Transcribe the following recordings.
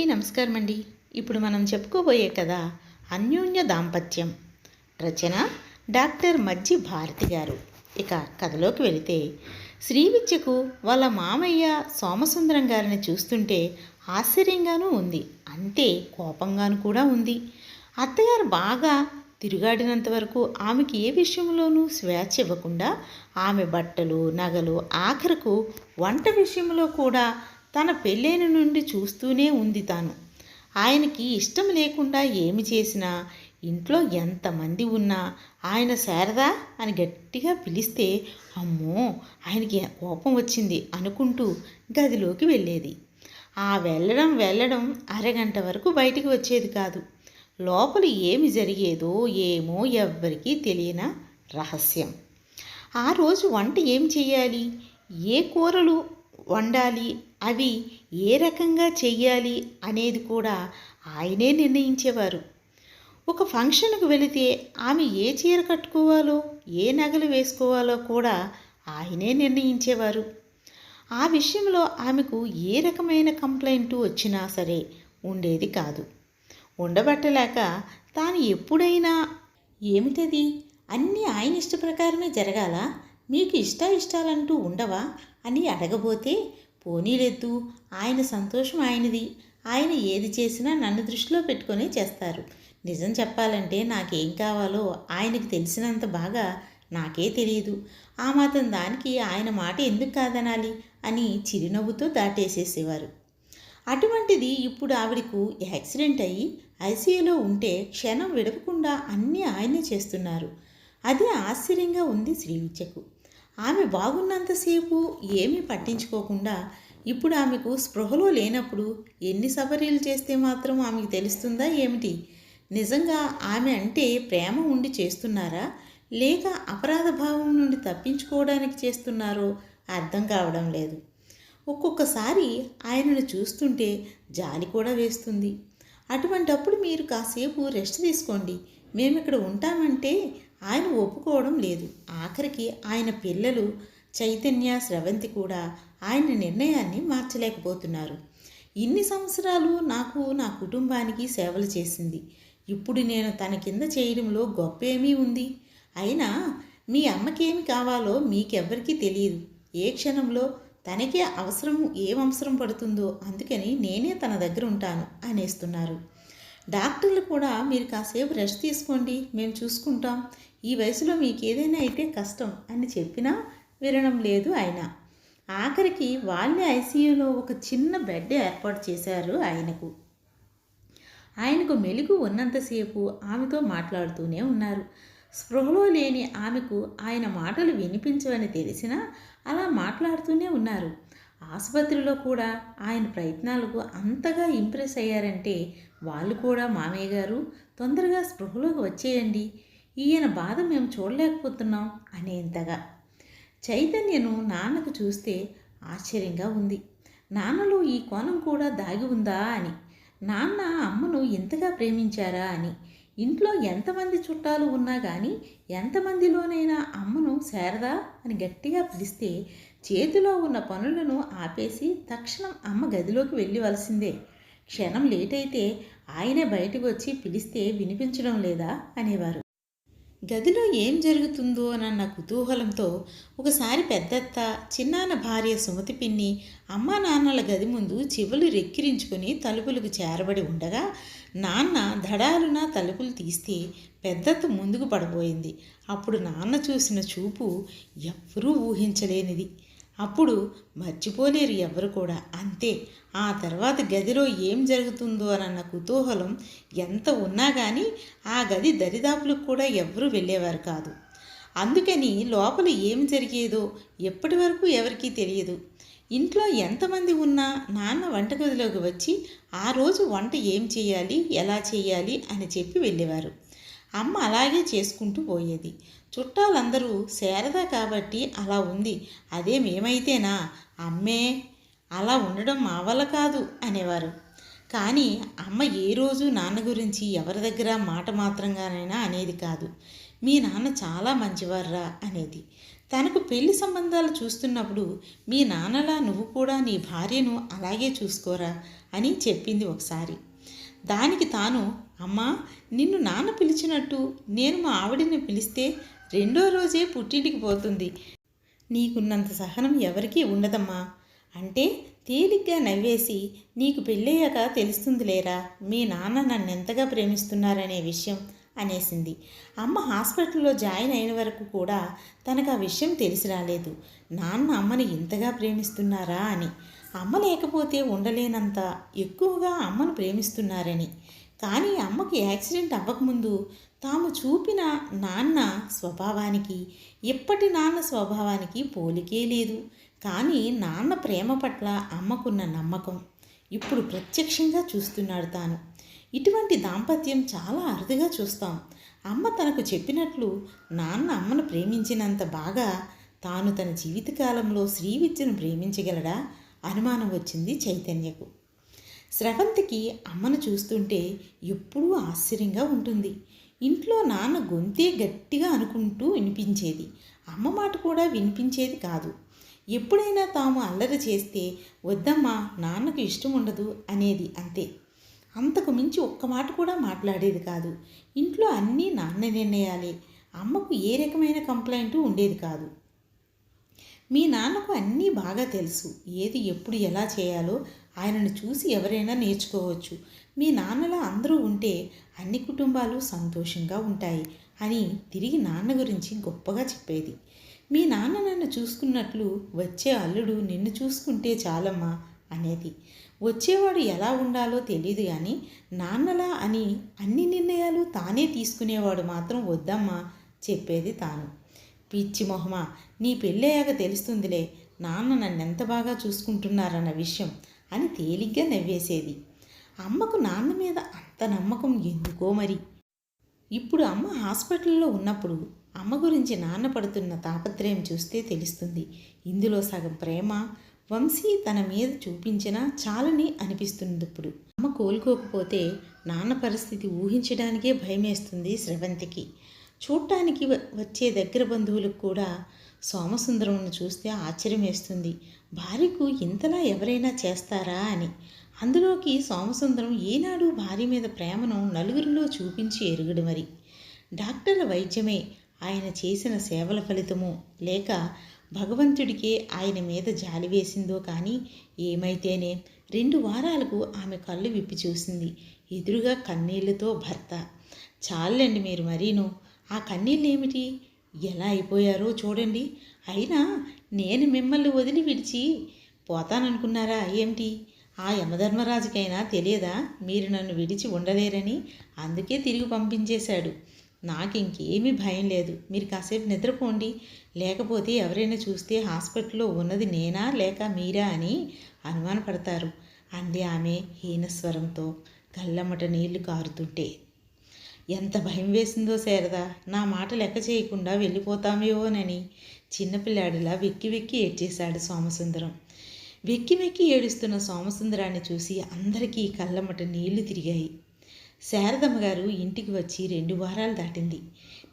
అందరికీ నమస్కారం అండి ఇప్పుడు మనం చెప్పుకోబోయే కథ అన్యోన్య దాంపత్యం. రచన డాక్టర్ మజ్జి భారతి గారు. ఇక కథలోకి వెళితే శ్రీవిద్యకు వాళ్ళ మామయ్య సోమసుందరం గారిని చూస్తుంటే ఆశ్చర్యంగానూ ఉంది. అంతే కోపంగాను కూడా ఉంది. అత్తగారు బాగా తిరుగాడినంత వరకు ఆమెకి ఏ విషయంలోనూ స్వేచ్ఛ ఇవ్వకుండా ఆమె బట్టలు నగలు ఆఖరకు వంట విషయంలో కూడా తన పెళ్ళైన నుండి చూస్తూనే ఉంది తాను. ఆయనకి ఇష్టం లేకుండా ఏమి చేసినా ఇంట్లో ఎంతమంది ఉన్నా ఆయన శారదా అని గట్టిగా పిలిస్తే అమ్మో ఆయనకి కోపం వచ్చింది అనుకుంటూ గదిలోకి వెళ్ళేది. ఆ వెళ్ళడం వెళ్ళడం అరగంట వరకు బయటికి వచ్చేది కాదు. లోపల ఏమి జరిగేదో ఏమో ఎవ్వరికీ తెలియన రహస్యం. ఆ రోజు వంట ఏం చేయాలి? ఏ కూరలు వండాలి అవి ఏ రకంగా చెయ్యాలి అనేది కూడా ఆయనే నిర్ణయించేవారు. ఒక ఫంక్షన్కు వెళితే ఆమె ఏ చీర కట్టుకోవాలో ఏ నగలు వేసుకోవాలో కూడా ఆయనే నిర్ణయించేవారు. ఆ విషయంలో ఆమెకు ఏ రకమైన కంప్లైంట్ వచ్చినా సరే ఉండేది కాదు. ఉండబట్టలేక తాను ఎప్పుడైనా ఏమిటది? అన్నీ ఆయన ఇష్ట ప్రకారమే జరగాల? మీకు ఇష్ట ఇష్టాలంటూ ఉండవా? అని అడగబోతే పోనీలెద్దు ఆయన సంతోషం ఆయనది. ఆయన ఏది చేసినా నన్ను దృష్టిలో పెట్టుకొని చేస్తారు. నిజం చెప్పాలంటే నాకేం కావాలో ఆయనకి తెలిసినంత బాగా నాకే తెలియదు ఆ మాత్రం దానికి ఆయన మాట ఎందుకు కాదనాలి? అని చిరునవ్వుతో దాటేసేసేవారు. అటువంటిది ఇప్పుడు ఆవిడకు యాక్సిడెంట్ అయ్యి ఐసీయూలో ఉంటే క్షణం విడవకుండా అన్నీ ఆయనే చేస్తున్నారు. అది ఆశ్చర్యంగా ఉంది శ్రీవిద్యకు. ఆమె బాగున్నంతసేపు ఏమీ పట్టించుకోకుండా ఇప్పుడు ఆమెకు స్పృహలో లేనప్పుడు ఎన్ని సఫరీలు చేస్తే మాత్రం ఆమెకు తెలుస్తుందా ఏమిటి? నిజంగా ఆమె అంటే ప్రేమ ఉండి చేస్తున్నారా? లేక అపరాధ భావం నుండి తప్పించుకోవడానికి చేస్తున్నారో అర్థం కావడం లేదు. ఒక్కొక్కసారి ఆయనను చూస్తుంటే జాలి కూడా వేస్తుంది. అటువంటప్పుడు మీరు కాసేపు రెస్ట్ తీసుకోండి. మేము ఇక్కడ ఉంటామంటే ఆయన ఒప్పుకోవడం లేదు. ఆఖరికి ఆయన పిల్లలు చైతన్య స్రవంతి కూడా ఆయన నిర్ణయాన్ని మార్చలేకపోతున్నారు. ఇన్ని సంవత్సరాలు నాకు నా కుటుంబానికి సేవలు చేసింది. ఇప్పుడు నేను తన కింద చేయడంలో గొప్ప ఏమీ ఉంది. అయినా మీ అమ్మకేమి కావాలో మీకెవ్వరికీ తెలియదు. ఏ క్షణంలో తనకే అవసరం ఏం అవసరం పడుతుందో అందుకని నేనే తన దగ్గర ఉంటాను అనేస్తున్నారు. డాక్టర్లు కూడా మీరు కాసేపు రెస్ట్ తీసుకోండి మేము చూసుకుంటాం. ఈ వయసులో మీకు ఏదైనా అయితే కష్టం అని చెప్పినా వినడం లేదు ఆయన ఆఖరికి వాళ్ళే ఐసీయూలో ఒక చిన్న బెడ్ ఏర్పాటు చేశారు ఆయనకు. ఆయనకు మెలుగు ఉన్నంతసేపు ఆమెతో మాట్లాడుతూనే ఉన్నారు. స్పృహలో లేని ఆమెకు ఆయన మాటలు వినిపించవని తెలిసినా అలా మాట్లాడుతూనే ఉన్నారు. ఆసుపత్రిలో కూడా ఆయన ప్రయత్నాలకు అంతగా ఇంప్రెస్ అయ్యారంటే వాళ్ళు కూడా మామయ్య గారు తొందరగా స్పృహలోకి వచ్చేయండి. ఈయన బాధ మేము చూడలేకపోతున్నాం అనేంతగా. చైతన్యను నాన్నకు చూస్తే ఆశ్చర్యంగా ఉంది. నాన్నలో ఈ కోణం కూడా దాగి ఉందా అని. నాన్న అమ్మను ఇంతగా ప్రేమించారా అని. ఇంట్లో ఎంతమంది చుట్టాలు ఉన్నా కానీ ఎంతమందిలోనైనా అమ్మను శారదా అని గట్టిగా పిలిస్తే చేతిలో ఉన్న పనులను ఆపేసి తక్షణం అమ్మ గదిలోకి వెళ్ళివలసిందే. క్షణం లేట్ అయితే ఆయనే బయటకు వచ్చి పిలిస్తే వినిపించడం లేదా? అనేవారు. గదిలో ఏం జరుగుతుందో అన్న కుతూహలంతో ఒకసారి పెద్దత్త చిన్నాన్న భార్య సుమతి పిన్ని అమ్మా నాన్నల గది ముందు చెవులు రెక్కిరించుకొని తలుపులకు చేరబడి ఉండగా నాన్న ధడాలున తలుపులు తీస్తే పెద్దత్త ముందుకు పడబోయింది అప్పుడు నాన్న చూసిన చూపు ఎవ్వరూ ఊహించలేనిది. అప్పుడు మర్చిపోలేరు ఎవరు కూడా. అంతే ఆ తర్వాత గదిలో ఏం జరుగుతుందో అన్న కుతూహలం ఎంత ఉన్నా కానీ ఆ గది దరిదాపులకు కూడా ఎవరు వెళ్ళేవారు కాదు. అందుకని లోపల ఏం జరిగేదో ఎప్పటి వరకు ఎవరికీ తెలియదు. ఇంట్లో ఎంతమంది ఉన్నా నాన్న వంటగదిలోకి వచ్చి ఆ రోజు వంట ఏం చేయాలి ఎలా చేయాలి అని చెప్పి వెళ్ళేవారు. అమ్మ అలాగే చేసుకుంటూ పోయేది. చుట్టాలందరూ శారదా కాబట్టి అలా ఉంది. అదే మేమైతేనా అమ్మే అలా ఉండడం మా వల్ల కాదు అనేవారు. కానీ అమ్మ ఏ రోజు నాన్న గురించి ఎవరి దగ్గర మాట మాత్రంగానైనా అనేది కాదు. మీ నాన్న చాలా మంచివారురా అనేది. తనకు పెళ్ళి సంబంధాలు చూస్తున్నప్పుడు మీ నాన్నలా నువ్వు కూడా నీ భార్యను అలాగే చూసుకోరా అని చెప్పింది ఒకసారి. దానికి తాను అమ్మా నిన్ను నాన్న పిలిచినట్టు నేను మా ఆవిడని పిలిస్తే రెండో రోజే పుట్టింటికి పోతుంది. నీకున్నంత సహనం ఎవరికీ ఉండదమ్మా. అంటే తేలిగ్గా నవ్వేసి నీకు పెళ్ళయ్యాక తెలుస్తుందిలేరా మీ నాన్న నన్ను ఎంతగా ప్రేమిస్తున్నారనే విషయం అనేసింది. అమ్మ హాస్పిటల్లో జాయిన్ అయిన వరకు కూడా తనకు ఆ విషయం తెలిసి రాలేదు. నాన్న అమ్మని ఇంతగా ప్రేమిస్తున్నారా అని. అమ్మ లేకపోతే ఉండలేనంత ఎక్కువగా అమ్మను ప్రేమిస్తున్నారని. కానీ అమ్మకి యాక్సిడెంట్ అవ్వకముందు తాము చూపిన నాన్న స్వభావానికి ఇప్పటి నాన్న స్వభావానికి పోలికే లేదు. కానీ నాన్న ప్రేమ పట్ల అమ్మకున్న నమ్మకం ఇప్పుడు ప్రత్యక్షంగా చూస్తున్నాడు తాను. ఇటువంటి దాంపత్యం చాలా అరుదుగా చూస్తాం. అమ్మ తనకు చెప్పినట్లు నాన్న అమ్మను ప్రేమించినంత బాగా తాను తన జీవితకాలంలో శ్రీవిద్యను ప్రేమించగలడా? అనుమానం వచ్చింది చైతన్యకు. స్రవంతికి అమ్మను చూస్తుంటే ఎప్పుడూ ఆశ్చర్యంగా ఉంటుంది. ఇంట్లో నాన్న గొంతే గట్టిగా అనుకుంటూ వినిపించేది. అమ్మ మాట కూడా వినిపించేది కాదు. ఎప్పుడైనా తాము అల్లరి చేస్తే వద్దమ్మా నాన్నకు ఇష్టం ఉండదు అనేది అంతే. అంతకు మించి ఒక్క మాట కూడా మాట్లాడేది కాదు. ఇంట్లో అన్నీ నాన్న నిర్ణయాలే. అమ్మకు ఏ రకమైన కంప్లైంట్ ఉండేది కాదు. మీ నాన్నకు అన్నీ బాగా తెలుసు. ఏది ఎప్పుడు ఎలా చేయాలో ఆయనను చూసి ఎవరైనా నేర్చుకోవచ్చు. మీ నాన్నలా అందరూ ఉంటే అన్ని కుటుంబాలు సంతోషంగా ఉంటాయి అని తిరిగి నాన్న గురించి గొప్పగా చెప్పేది. మీ నాన్న నన్ను చూసుకున్నట్లు వచ్చే అల్లుడు నిన్ను చూసుకుంటే చాలమ్మా అనేది. వచ్చేవాడు ఎలా ఉండాలో తెలియదు కానీ నాన్నలా అని అన్ని నిర్ణయాలు తానే తీసుకునేవాడు మాత్రం వద్దమ్మా చెప్పేది తాను. పిచ్చి మొహమా నీ పెళ్ళయ్యాక తెలుస్తుందిలే నాన్న నన్నెంత బాగా చూసుకుంటున్నారన్న విషయం. అని తేలిగ్గా నవ్వేసేది. అమ్మకు నాన్న మీద అంత నమ్మకం ఎందుకో మరి? ఇప్పుడు అమ్మ హాస్పిటల్లో ఉన్నప్పుడు అమ్మ గురించి నాన్న పడుతున్న తాపత్రయం చూస్తే తెలుస్తుంది. ఇందులో సగం ప్రేమ వంశీ తన మీద చూపించినా చాలని అనిపిస్తుంది ఇప్పుడు అమ్మ కోలుకోకపోతే నాన్న పరిస్థితి ఊహించడానికే భయమేస్తుంది స్రవంతికి. చూడటానికి వచ్చే దగ్గర బంధువులకు కూడా సోమసుందరంను చూస్తే ఆశ్చర్యం వేస్తుంది భార్యకు ఇంతలా ఎవరైనా చేస్తారా? అని. అందులోకి సోమసుందరం ఏనాడు భార్య మీద ప్రేమను నలుగురిలో చూపించి ఎరుగుడు మరి. డాక్టర్ల వైద్యమే ఆయన చేసిన సేవల ఫలితము. లేక భగవంతుడికే ఆయన మీద జాలి వేసిందో కానీ ఏమైతేనే రెండు వారాలకు ఆమె కళ్ళు విప్పి చూసింది. ఎదురుగా కన్నీళ్ళతో భర్త. చాలండి మీరు మరీను. ఆ కన్నీళ్ళు ఏమిటి ఎలా అయిపోయారో చూడండి. అయినా నేను మిమ్మల్ని వదిలి విడిచి పోతాననుకున్నారా? ఏమిటి? ఆ యమధర్మరాజుకైనా తెలియదా? మీరు నన్ను విడిచి ఉండలేరని అందుకే తిరిగి పంపించేశాడు. నాకు ఇంకేమీ భయం లేదు. మీరు కాసేపు నిద్రపోండి. లేకపోతే ఎవరైనా చూస్తే హాస్పిటల్లో ఉన్నది నేనా లేక మీరా అని అనుమానపడతారు. అంది ఆమె హీనస్వరంతో. కళ్ళమ్మట నీళ్ళు కారుతుంటే ఎంత భయం వేసిందో శారదా. నా మాట లెక్క చేయకుండా వెళ్ళిపోతామేవోనని చిన్నపిల్లాడిలా వెక్కి వెక్కి ఏడ్చేశాడు సోమసుందరం. వెక్కి వెక్కి ఏడుస్తున్న సోమసుందరాన్ని చూసి అందరికీ కళ్ళమట నీళ్ళు తిరిగాయి. శారదమ్మ గారు ఇంటికి వచ్చి రెండు వారాలు దాటింది.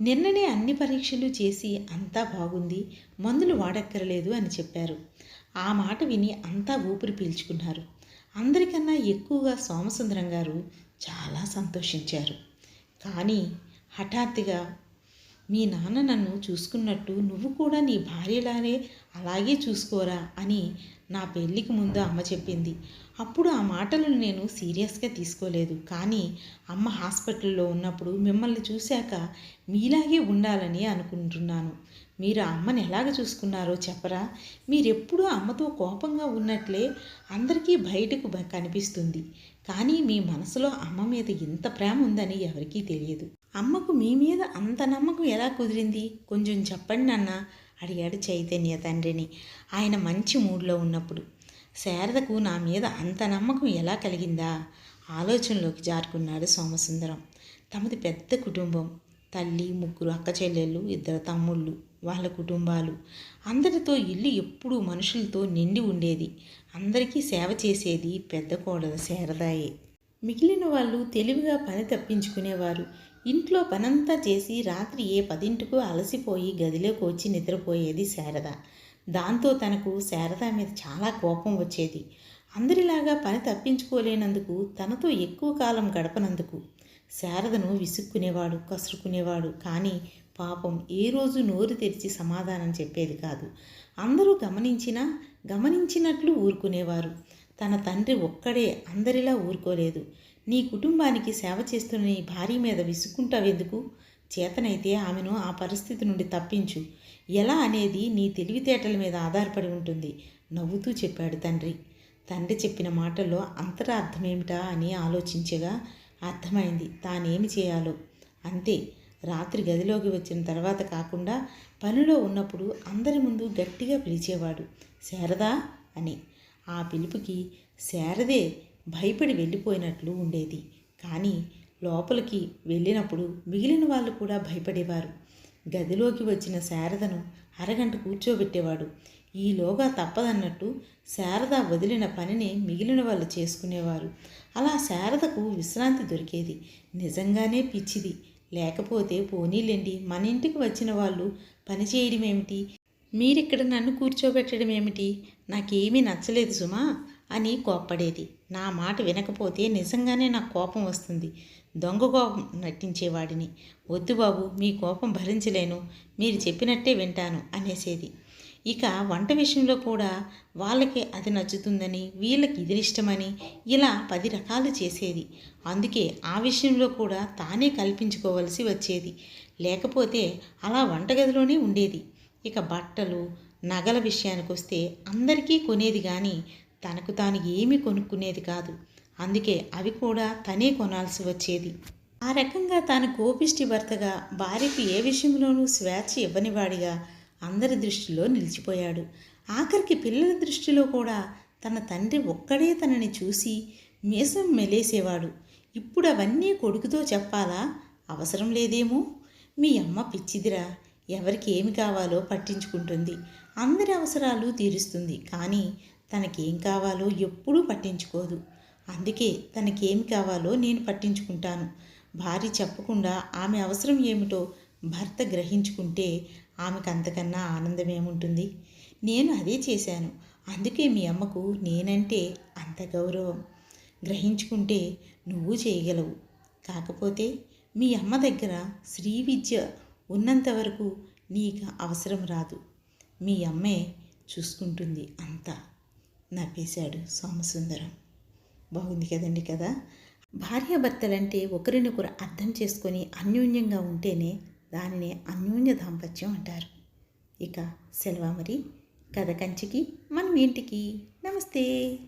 నిన్ననే అన్ని పరీక్షలు చేసి అంతా బాగుంది మందులు వాడక్కరలేదు అని చెప్పారు. ఆ మాట విని అంతా ఊపిరి పీల్చుకున్నారు. అందరికన్నా ఎక్కువగా సోమసుందరం గారు చాలా సంతోషించారు. కానీ హఠాత్తుగా మీ నాన్న నన్ను చూసుకున్నట్టు నువ్వు కూడా నీ భార్యలానే అలాగే చూసుకోరా అని నా పెళ్ళికి ముందు అమ్మ చెప్పింది. అప్పుడు ఆ మాటలను నేను సీరియస్గా తీసుకోలేదు. కానీ అమ్మ హాస్పిటల్లో ఉన్నప్పుడు మిమ్మల్ని చూశాక మీలాగే ఉండాలని అనుకుంటున్నాను. మీరు ఆ అమ్మని ఎలాగ చూసుకున్నారో చెప్పరా? మీరెప్పుడూ అమ్మతో కోపంగా ఉన్నట్లే అందరికీ బయటకు కనిపిస్తుంది. కానీ మీ మనసులో అమ్మ మీద ఇంత ప్రేమ ఉందని ఎవరికీ తెలియదు. అమ్మకు మీ మీద అంత నమ్మకం ఎలా కుదిరింది? కొంచెం చెప్పండి నాన్న అడిగాడు చైతన్య తండ్రిని. ఆయన మంచి మూడ్లో ఉన్నప్పుడు. శారదకు నా మీద అంత నమ్మకం ఎలా కలిగిందా? ఆలోచనలోకి జారుకున్నాడు సోమసుందరం. తమది పెద్ద కుటుంబం. తల్లి ముగ్గురు అక్క చెల్లెళ్ళు ఇద్దరు తమ్ముళ్ళు. వాళ్ళ కుటుంబాలు. అందరితో ఇల్లు ఎప్పుడూ మనుషులతో నిండి ఉండేది. అందరికీ సేవ చేసేది పెద్ద కోడల శారదాయే. మిగిలిన వాళ్ళు తెలివిగా పని తప్పించుకునేవారు. ఇంట్లో పనంతా చేసి రాత్రి ఏ పదింటికో అలసిపోయి గదిలోకి వచ్చి నిద్రపోయేది శారద. దాంతో తనకు శారద మీద చాలా కోపం వచ్చేది. అందరిలాగా పని తప్పించుకోలేనందుకు తనతో ఎక్కువ కాలం గడపనందుకు శారదను విసుక్కునేవాడు కసురుకునేవాడు. కానీ పాపం ఏ రోజు నోరు తెరిచి సమాధానం చెప్పేది కాదు. అందరూ గమనించినా గమనించినట్లు ఊరుకునేవారు. తన తండ్రి ఒక్కడే అందరిలా ఊరుకోలేదు. నీ కుటుంబానికి సేవ చేస్తున్న నీ భార్య మీద విసుక్కుంటావెందుకు? చేతనైతే ఆమెను ఆ పరిస్థితి నుండి తప్పించు. ఎలా అనేది నీ తెలివితేటల మీద ఆధారపడి ఉంటుంది. నవ్వుతూ చెప్పాడు తండ్రి. తండ్రి చెప్పిన మాటల్లో అంతరార్థమేమిటా అని ఆలోచించగా అర్థమైంది. తానేమి చేయాలో? అంతే. రాత్రి గదిలోకి వచ్చిన తర్వాత కాకుండా పనిలో ఉన్నప్పుడు అందరి ముందు గట్టిగా పిలిచేవాడు. శారదా అని. ఆ పిలుపుకి శారదే భయపడి వెళ్ళిపోయినట్లు ఉండేది. కానీ లోపలికి వెళ్ళినప్పుడు మిగిలిన వాళ్ళు కూడా భయపడేవారు. గదిలోకి వచ్చిన శారదను అరగంట కూర్చోబెట్టేవాడు. ఈలోగా తప్పదన్నట్టు శారద వదిలిన పనిని మిగిలిన వాళ్ళు చేసుకునేవారు. అలా శారదకు విశ్రాంతి దొరికేది. నిజంగానే పిచ్చిది. లేకపోతే పోనీలేండి. మన ఇంటికి వచ్చిన వాళ్ళు పని చేయడం ఏమిటి మీరిక్కడ నన్ను కూర్చోబెట్టడం ఏమిటి నాకేమీ నచ్చలేదు సుమా అని కోప్పడేది. నా మాట వినకపోతే నిజంగానే నాకు కోపం వస్తుంది. దొంగ కోపం నటించేవాడిని. వద్దు బాబు మీ కోపం భరించలేను. మీరు చెప్పినట్టే వింటాను అనేసేది. ఇక వంట విషయంలో కూడా వాళ్ళకి అది నచ్చుతుందని వీళ్ళకి ఇది ఇష్టమని ఇలా పది రకాలు చేసేది. అందుకే ఆ విషయంలో కూడా తానే కల్పించుకోవలసి వచ్చేది. లేకపోతే అలా వంటగదిలోనే ఉండేది. ఇక బట్టలు నగల విషయానికి వస్తే అందరికీ కొనేది కానీ తనకు తాను ఏమీ కొనుక్కునేది కాదు. అందుకే అవి కూడా తనే కొనాల్సి వచ్చేది. ఆ రకంగా తాను కోపిష్టి భర్తగా భార్యకు ఏ విషయంలోనూ స్వేచ్ఛ ఇవ్వనివాడిగా అందరి దృష్టిలో నిలిచిపోయాడు. ఆఖరికి పిల్లల దృష్టిలో కూడా తన తండ్రి ఒక్కడే తనని చూసి మీసం మెలేసేవాడు. ఇప్పుడు అవన్నీ కొడుకుతో చెప్పాలా? అవసరం లేదేమో? మీ అమ్మ పిచ్చిదిరా ఎవరికి ఏమి కావాలో పట్టించుకుంటుంది. అందరి అవసరాలు తీరుస్తుంది. కానీ తనకేం కావాలో ఎప్పుడూ పట్టించుకోదు. అందుకే తనకేమి కావాలో నేను పట్టించుకుంటాను. భార్య చెప్పకుండా ఆమె అవసరం ఏమిటో భర్త గ్రహించుకుంటే ఆమెకు అంతకన్నా ఆనందం ఏముంటుంది? నేను అదే చేశాను. అందుకే మీ అమ్మకు నేనంటే అంత గౌరవం. గ్రహించుకుంటే నువ్వు చేయగలవు. కాకపోతే మీ అమ్మ దగ్గర శ్రీ విద్య ఉన్నంత వరకు నీకు అవసరం రాదు. మీ అమ్మే చూసుకుంటుంది అంతా. నవ్వేశాడు సోమసుందరం. బాగుంది కదండి కదా? భార్యాభర్తలంటే ఒకరినొకరు అర్థం చేసుకొని అన్యోన్యంగా ఉంటేనే దానిని అన్యోన్య దాంపత్యం అంటారు. ఇక సెలవా మరి కథ కంచికి మనం ఇంటికి. నమస్తే.